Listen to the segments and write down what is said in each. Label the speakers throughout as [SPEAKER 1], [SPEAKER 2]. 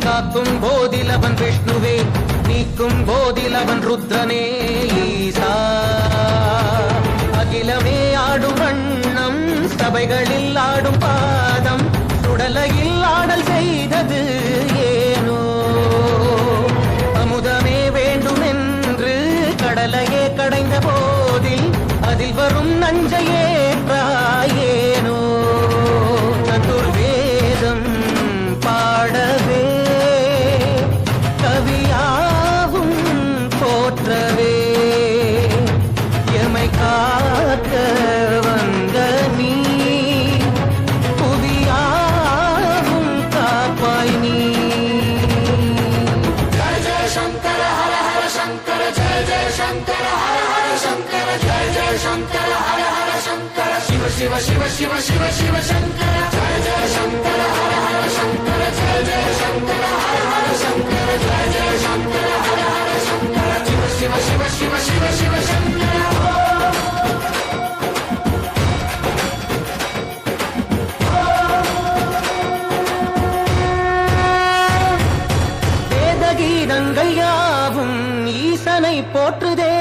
[SPEAKER 1] பிரம்மனே காக்கும் போதிலவன் விஷ்ணுவே நீக்கும் போதிலவன் ருத்ரனே ஈசா. அகிலமே ஆடும் வண்ணம் சபைகளில் ஆடும் பாதம் சுடலையில் ஆடல் செய்தது ஏனோ. அமுதமே வேண்டுமென்று கடலையே கடைந்த போதில் அதில் வரும் நஞ்சையே ஏனோ வேதகீதங்கள் யாவும் ஈசனை போற்றுதே.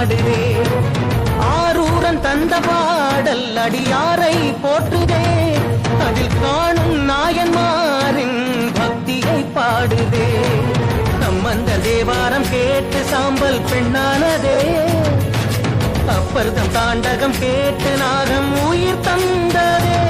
[SPEAKER 1] பாடுவே. ஆரூரன் தந்த பாடல் அடியாரை போற்றுதே. அதில் காணும் நாயன்மாரின் பக்தியை பாடுதே. நம்மந்த தேவாரம் கேட்டு சாம்பல் பெண்ணானதே. அப்பர்தம் தாண்டகம் கேட்டு நாகம் உயிர் தந்ததே.